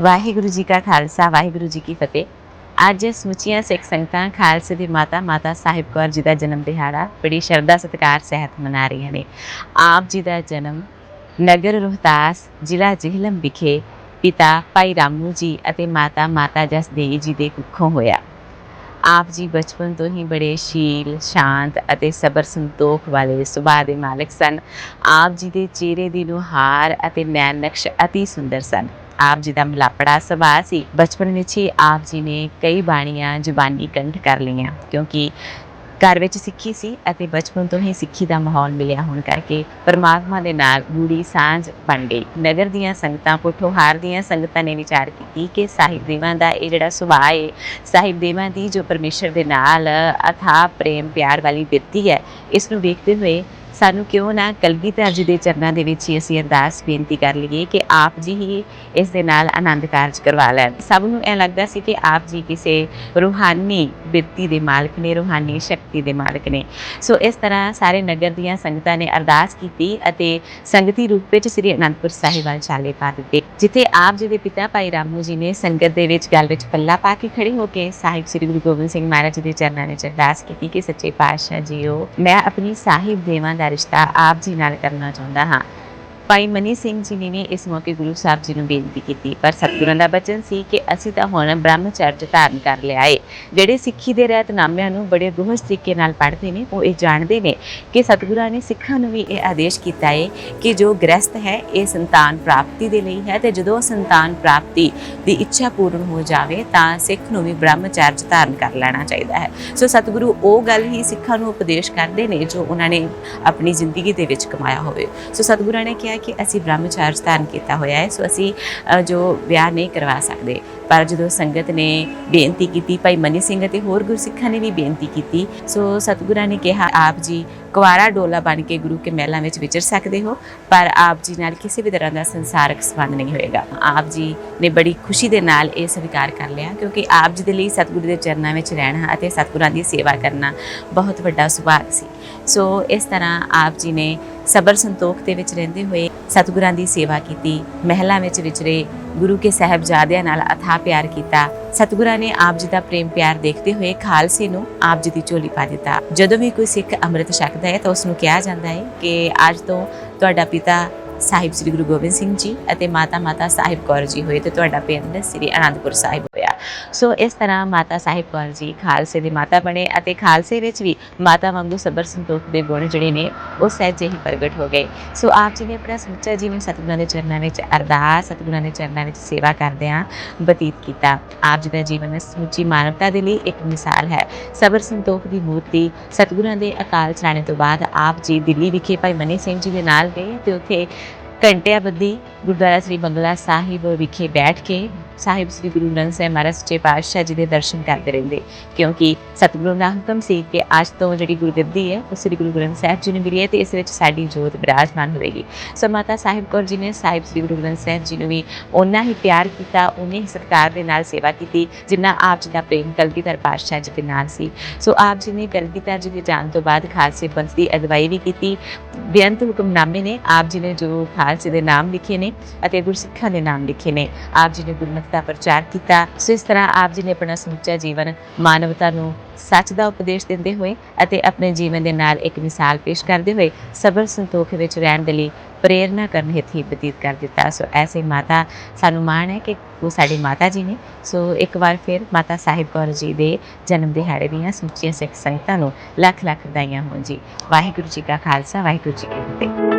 ਵਾਹਿਗੁਰੂ ਜੀ ਕਾ ਖਾਲਸਾ, ਵਾਹਿਗੁਰੂ ਜੀ ਕੀ ਫਤਿਹ। ਅੱਜ ਸਮੁੱਚੀਆਂ ਸਿੱਖ ਸੰਗਤਾਂ ਖਾਲਸੇ ਦੀ ਮਾਤਾ ਮਾਤਾ ਸਾਹਿਬ ਕੌਰ ਜੀ ਦਾ ਜਨਮ ਦਿਹਾੜਾ, ਬੜੀ ਸ਼ਰਧਾ, ਸਤਿਕਾਰ, ਸਹਿਤ ਮਨਾ ਰਹੀਆਂ ਨੇ। ਆਪ ਜੀ ਦਾ ਜਨਮ ਨਗਰ ਰੋਹਤਾਸ ਜ਼ਿਲ੍ਹਾ ਜ਼ਿਹਲਮ ਵਿਖੇ ਪਿਤਾ ਭਾਈ ਰਾਮੂ ਜੀ ਅਤੇ ਮਾਤਾ ਮਾਤਾ ਜਸਦੇਵ ਜੀ ਦੇ ਕੁੱਖੋਂ ਹੋਇਆ। ਆਪ ਜੀ ਬਚਪਨ ਤੋਂ ਹੀ ਬੜੇ ਸ਼ੀਲ, ਸ਼ਾਂਤ ਅਤੇ ਸਬਰ ਸੰਤੋਖ ਵਾਲੇ ਸੁਭਾਅ ਦੇ ਮਾਲਕ ਸਨ। ਆਪ ਜੀ ਦੇ ਚਿਹਰੇ ਦੀ ਨੁਹਾਰ ਅਤੇ ਨੈਣ ਨਕਸ਼ ਅਤੀ ਸੁੰਦਰ ਸਨ। ਆਪ ਜੀ ਦਾ ਮਿਲਾਪੜਾ ਸੁਭਾਅ ਸੀ। ਬਚਪਨ ਵਿੱਚ ਹੀ ਆਪ ਜੀ ਨੇ ਕਈ ਬਾਣੀਆਂ, ਜ਼ੁਬਾਨੀ ਕੰਠ ਕਰ ਲਈਆਂ ਕਿਉਂਕਿ ਘਰ ਵਿੱਚ ਸਿੱਖੀ ਸੀ ਅਤੇ ਬਚਪਨ ਤੋਂ ਹੀ ਸਿੱਖੀ ਦਾ ਮਾਹੌਲ ਮਿਲਿਆ ਹੋਣ ਕਰਕੇ ਪਰਮਾਤਮਾ ਦੇ ਨਾਲ ਗੂੜੀ ਸਾਂਝ ਬਣ ਗਈ। ਨਗਰ ਦੀਆਂ ਸੰਗਤਾਂ ਪੁੱਠੋਹਾਰ ਦੀਆਂ ਸੰਗਤਾਂ ਨੇ ਵਿਚਾਰ ਕੀਤੀ ਕਿ ਸਾਹਿਬ ਦੇਵਾਂ ਦਾ ਇਹ ਜਿਹੜਾ ਸੁਭਾਅ ਹੈ ਸਾਹਿਬ ਦੇਵਾਂ ਦੀ ਜੋ ਪਰਮੇਸ਼ਰ ਦੇ ਨਾਲ ਅਥਾਹ, ਪ੍ਰੇਮ, ਪਿਆਰ ਵਾਲੀ ਬਿਰਤੀ ਹੈ, ਇਸ ਨੂੰ ਵੇਖਦੇ ਹੋਏ ਸਾਨੂੰ ਕਿਉਂ ਨਾ ਕਲਗੀ ਧਰ ਜੀ ਦੇ ਚਰਨਾਂ ਦੇ ਵਿੱਚ ਹੀ ਅਸੀਂ ਅਰਦਾਸ ਬੇਨਤੀ ਕਰ ਲਈਏ ਕਿ ਆਪ ਜੀ ਹੀ ਇਸ ਦੇ ਨਾਲ ਆਨੰਦ ਕਾਰਜ ਕਰਵਾ ਲੈਣ। ਸਭ ਨੂੰ ਇਹ ਲੱਗਦਾ ਸੀ ਕਿ ਆਪ ਜੀ ਕਿਸੇ ਰੂਹਾਨੀ ਬਿਰਤੀ ਦੇ ਮਾਲਕ ਨੇ, ਰੂਹਾਨੀ ਸ਼ਕਤੀ ਦੇ ਮਾਲਕ ਨੇ। ਸੋ ਇਸ ਤਰ੍ਹਾਂ ਸਾਰੇ ਨਗਰ ਦੀਆਂ ਸੰਗਤਾਂ ਨੇ ਅਰਦਾਸ ਕੀਤੀ ਅਤੇ ਸੰਗਤੀ ਰੂਪ ਵਿੱਚ ਸ੍ਰੀ ਅਨੰਦਪੁਰ ਸਾਹਿਬ ਵੱਲ ਚਾਲੇ ਪਾ ਦਿੱਤੇ। ਜਿੱਥੇ ਆਪ ਜੀ ਦੇ ਪਿਤਾ ਭਾਈ ਰਾਮੂ ਜੀ ਨੇ ਸੰਗਤ ਦੇ ਵਿੱਚ ਗੱਲ ਵਿੱਚ ਪੱਲਾ ਪਾ ਕੇ ਖੜੇ ਹੋ ਕੇ ਸਾਹਿਬ ਸ੍ਰੀ ਗੁਰੂ ਗੋਬਿੰਦ ਸਿੰਘ ਮਹਾਰਾਜ ਜੀ ਦੇ ਚਰਨਾਂ ਵਿੱਚ ਅਰਦਾਸ ਕੀਤੀ ਕਿ ਸੱਚੇ ਪਾਤਸ਼ਾਹ ਜੀਓ, ਮੈਂ ਆਪਣੀ ਸਾਹਿਬ ਦੇਵਾਂ ਦਾ ਰਿਸ਼ਤਾ ਆਪ ਜੀ ਨਾਲ ਕਰਨਾ ਚਾਹੁੰਦਾ ਹਾਂ। ਭਾਈ ਮਨੀ ਸਿੰਘ ਜੀ ਨੇ ਵੀ ਇਸ ਮੌਕੇ ਗੁਰੂ ਸਾਹਿਬ ਜੀ ਨੂੰ ਬੇਨਤੀ ਕੀਤੀ, ਪਰ ਸਤਿਗੁਰਾਂ ਦਾ ਬਚਨ ਸੀ ਕਿ ਅਸੀਂ ਤਾਂ ਹੁਣ ਬ੍ਰਹਮਚਰਜ ਧਾਰਨ ਕਰ ਲਿਆ ਏ। ਜਿਹੜੇ ਸਿੱਖੀ ਦੇ ਰਹਿਤਨਾਮਿਆਂ ਨੂੰ ਬੜੇ ਗੁਹਜ ਤਰੀਕੇ ਨਾਲ ਪੜ੍ਹਦੇ ਨੇ, ਉਹ ਇਹ ਜਾਣਦੇ ਨੇ ਕਿ ਸਤਿਗੁਰਾਂ ਨੇ ਸਿੱਖਾਂ ਨੂੰ ਵੀ ਇਹ ਆਦੇਸ਼ ਕੀਤਾ ਏ ਕਿ ਜੋ ਗ੍ਰਸਤ ਹੈ, ਇਹ ਸੰਤਾਨ ਪ੍ਰਾਪਤੀ ਦੇ ਲਈ ਹੈ ਤੇ ਜਦੋਂ ਸੰਤਾਨ ਪ੍ਰਾਪਤੀ ਦੀ ਇੱਛਾ ਪੂਰਨ ਹੋ ਜਾਵੇ, ਤਾਂ ਸਿੱਖ ਨੂੰ ਵੀ ਬ੍ਰਹਮਚਰਜ ਧਾਰਨ ਕਰ ਲੈਣਾ ਚਾਹੀਦਾ ਹੈ। ਸੋ ਸਤਿਗੁਰੂ ਉਹ ਗੱਲ ਹੀ ਸਿੱਖਾਂ ਨੂੰ ਉਪਦੇਸ਼ ਕਰਦੇ ਨੇ ਜੋ ਉਹਨਾਂ ਨੇ ਆਪਣੀ ਜ਼ਿੰਦਗੀ ਦੇ ਵਿੱਚ ਕਮਾਇਆ ਹੋਵੇ। ਸੋ ਸਤਿਗੁਰਾਂ ਨੇ ਕਿਹਾ ਕਿ ਅਸੀਂ ਬ੍ਰਹਮਚਾਰਜ ਧਾਰਨ ਕੀਤਾ ਹੋਇਆ ਹੈ ਸੋ ਅਸੀਂ ਅ, ਜੋ ਵਿਆਹ ਨਹੀਂ ਕਰਵਾ ਸਕਦੇ ਪਰ ਜਦੋਂ ਸੰਗਤ ਨੇ ਬੇਨਤੀ ਕੀਤੀ, ਭਾਈ ਮਨੀ ਸਿੰਘ ਅਤੇ ਹੋਰ ਗੁਰਸਿੱਖਾਂ ਨੇ ਵੀ ਬੇਨਤੀ ਕੀਤੀ, ਸੋ ਸਤਿਗੁਰਾਂ ਨੇ ਕਿਹਾ, ਆਪ ਜੀ ਕੁਵਾਰਾ ਡੋਲਾ ਬਣ ਕੇ ਗੁਰੂ ਕੇ ਮਹਿਲਾਂ ਵਿੱਚ ਵਿਚਰ ਸਕਦੇ ਹੋ, ਪਰ ਆਪ ਜੀ ਨਾਲ ਕਿਸੇ ਵੀ ਤਰ੍ਹਾਂ ਦਾ ਸੰਸਾਰਕ ਸੰਬੰਧ ਨਹੀਂ ਹੋਏਗਾ। ਆਪ ਜੀ ਨੇ ਬੜੀ ਖੁਸ਼ੀ ਦੇ ਨਾਲ ਇਹ ਸਵੀਕਾਰ ਕਰ ਲਿਆ, ਕਿਉਂਕਿ ਆਪ ਜੀ ਦੇ ਲਈ ਸਤਿਗੁਰੂ ਦੇ ਚਰਨਾਂ ਵਿੱਚ ਰਹਿਣਾ ਅਤੇ ਸਤਿਗੁਰਾਂ ਦੀ ਸੇਵਾ ਕਰਨਾ ਬਹੁਤ ਵੱਡਾ ਸੁਭਾਗ ਸੀ। ਸੋ ਇਸ ਤਰ੍ਹਾਂ ਆਪ ਜੀ ਨੇ ਸਬਰ ਸੰਤੋਖ ਦੇ ਵਿੱਚ ਰਹਿੰਦੇ ਹੋਏ ਸਤਿਗੁਰਾਂ ਦੀ ਸੇਵਾ ਕੀਤੀ, ਮਹਿਲਾਂ ਵਿੱਚ ਵਿਚਰੇ ਗੁਰੂ ਕੇ ਸਾਹਿਬਜ਼ਾਦਿਆਂ ਨਾਲ ਅਥਾ ਅਥਾਹ ਪਿਆਰ ਕੀਤਾ। ਸਤਿਗੁਰਾਂ ਨੇ ਆਪ ਜੀ ਦਾ ਪ੍ਰੇਮ ਪਿਆਰ ਦੇਖਦੇ ਹੋਏ ਖਾਲਸੇ ਨੂੰ ਆਪ ਜੀ ਦੀ ਝੋਲੀ ਪਾ ਦਿੱਤਾ। ਜਦੋਂ ਵੀ ਕੋਈ ਸਿੱਖ ਅੰਮ੍ਰਿਤ ਛਕਦਾ ਹੈ ਤਾਂ ਉਸ ਨੂੰ ਕਿਹਾ ਜਾਂਦਾ ਹੈ ਕਿ ਅੱਜ ਤੋਂ ਤੁਹਾਡਾ ਪਿਤਾ ਸਾਹਿਬ ਸ੍ਰੀ ਗੁਰੂ ਗੋਬਿੰਦ ਸਿੰਘ ਜੀ ਅਤੇ ਮਾਤਾ ਮਾਤਾ ਸਾਹਿਬ ਕੌਰ ਜੀ ਹੋਏ ਤੇ ਤੁਹਾਡਾ ਪਿੰਡ ਸ੍ਰੀ ਅਨੰਦਪੁਰ ਸਾਹਿਬ ਸੋ ਇਸ ਤਰ੍ਹਾਂ ਮਾਤਾ ਸਾਹਿਬ ਕੌਰ ਜੀ ਖਾਲਸੇ ਦੇ ਮਾਤਾ ਬਣੇ ਅਤੇ ਖਾਲਸੇ ਵਿੱਚ ਵੀ ਮਾਤਾ ਵਾਂਗੂ ਸਬਰ ਸੰਤੋਖ ਦੇ ਗੁਣ ਜਿਹੜੇ ਨੇ ਉਹ ਸਹਿਜੇ ਹੀ ਪ੍ਰਗਟ ਹੋ ਗਏ। ਸੋ ਆਪ ਜੀ ਨੇ ਆਪਣਾ ਸਮੁੱਚਾ ਜੀਵਨ ਸਤਿਗੁਰਾਂ ਦੇ ਚਰਨਾਂ ਵਿੱਚ ਅਰਦਾਸ, ਸਤਿਗੁਰਾਂ ਦੇ ਚਰਨਾਂ ਵਿੱਚ ਸੇਵਾ ਕਰਦਿਆਂ ਬਤੀਤ ਕੀਤਾ। ਆਪ ਜੀ ਦਾ ਜੀਵਨ ਸਮੁੱਚੀ ਮਾਨਵਤਾ ਦੇ ਲਈ ਇੱਕ ਮਿਸਾਲ ਹੈ। ਸਬਰ ਸੰਤੋਖ ਦੀ ਮੂਰਤੀ ਸਤਿਗੁਰਾਂ ਦੇ ਅਕਾਲ ਚਲਾਣੇ ਤੋਂ ਬਾਅਦ ਆਪ ਜੀ ਦਿੱਲੀ ਵਿਖੇ ਭਾਈ ਮਨੀ ਸਿੰਘ ਜੀ ਦੇ ਨਾਲ ਗਏ ਤੇ ਉੱਥੇ ਘੰਟਿਆਂ ਬੱਧੀ ਗੁਰਦੁਆਰਾ ਸ੍ਰੀ ਬੰਗਲਾ ਸਾਹਿਬ ਵਿਖੇ ਬੈਠ ਕੇ ਸਾਹਿਬ ਸ੍ਰੀ ਗੁਰੂ ਗ੍ਰੰਥ ਸਾਹਿਬ ਮਹਾਰਾਜ ਸੱਚੇ ਪਾਤਸ਼ਾਹ ਜੀ ਦੇ ਦਰਸ਼ਨ ਕਰਦੇ ਰਹਿੰਦੇ। ਕਿਉਂਕਿ ਸਤਿਗੁਰੂ ਦਾ ਹੁਕਮ ਸੀ ਕਿ ਅੱਜ ਤੋਂ ਜਿਹੜੀ ਗੁਰਗੱਦੀ ਹੈ, ਉਹ ਸ੍ਰੀ ਗੁਰੂ ਗ੍ਰੰਥ ਸਾਹਿਬ ਜੀ ਨੂੰ ਮਿਲੀ ਹੈ ਤੇ ਇਸ ਵਿੱਚ ਸਾਡੀ ਜੋਤ ਬਿਰਾਜਮਾਨ ਹੋਵੇਗੀ। ਸੋ ਮਾਤਾ ਸਾਹਿਬ ਕੌਰ ਜੀ ਨੇ ਸਾਹਿਬ ਸ੍ਰੀ ਗੁਰੂ ਗ੍ਰੰਥ ਸਾਹਿਬ ਜੀ ਨੂੰ ਵੀ ਉਹਨਾਂ ਹੀ ਪਿਆਰ ਕੀਤਾ ਉਹਨੇ ਹੀ ਸਤਿਕਾਰ ਦੇ ਨਾਲ ਸੇਵਾ ਕੀਤੀ, ਜਿੰਨਾ ਆਪ ਜੀ ਦਾ ਪ੍ਰੇਮ ਕਲਗੀਧਰ ਪਾਤਸ਼ਾਹ ਜੀ ਦੇ ਨਾਲ ਸੀ। ਸੋ ਆਪ ਜੀ ਨੇ ਕਲਗੀਧਰ ਜੀ ਦੇ ਜਾਣ ਤੋਂ ਬਾਅਦ ਖਾਲਸੇ ਪੰਥ ਦੀ ਅਗਵਾਈ ਵੀ ਕੀਤੀ। ਬੇਅੰਤ ਹੁਕਮਨਾਮੇ ਨੇ ਆਪ ਜੀ ਨੇ ਜੋ ਖਾਸ ਜੀ ਦੇ ਨਾਮ ਲਿਖੇ ਨੇ ਅਤੇ ਗੁਰਸਿੱਖਾਂ ਦੇ ਨਾਮ ਲਿਖੇ ਨੇ। ਆਪ ਜੀ ਨੇ ਗੁਰਮਤਿ ਦਾ ਪ੍ਰਚਾਰ ਕੀਤਾ। ਸੋ ਇਸ ਤਰ੍ਹਾਂ ਆਪ ਜੀ ਨੇ ਆਪਣਾ ਸਮੁੱਚਾ ਜੀਵਨ ਮਾਨਵਤਾ ਨੂੰ ਸੱਚ ਦਾ ਉਪਦੇਸ਼ ਦਿੰਦੇ ਹੋਏ ਅਤੇ ਆਪਣੇ ਜੀਵਨ ਦੇ ਨਾਲ ਇੱਕ ਮਿਸਾਲ ਪੇਸ਼ ਕਰਦੇ ਹੋਏ ਸਬਰ ਸੰਤੋਖ ਵਿੱਚ ਰਹਿਣ ਦੇ ਲਈ ਪ੍ਰੇਰਨਾ ਕਰਨ ਹਿੱਤੀ ਬਤੀਤ ਕਰ ਦਿੱਤਾ। ਸੋ ਐਸੇ ਮਾਤਾ ਸਾਨੂੰ ਮਾਣ ਹੈ ਕਿ ਉਹ ਸਾਡੀ ਮਾਤਾ ਜੀ ਨੇ। ਸੋ ਇੱਕ ਵਾਰ ਫਿਰ ਮਾਤਾ ਸਾਹਿਬ ਕੌਰ ਜੀ ਦੇ ਜਨਮ ਦਿਹਾੜੇ ਦੀਆਂ ਸਮੁੱਚੀਆਂ ਸਿੱਖ ਸੰਗਤਾਂ ਨੂੰ ਲੱਖ ਲੱਖ ਵਧਾਈਆਂ ਹੋਣ ਜੀ। ਵਾਹਿਗੁਰੂ ਜੀ ਕਾ ਖਾਲਸਾ, ਵਾਹਿਗੁਰੂ ਜੀ ਕੀ ਫਤਿਹ।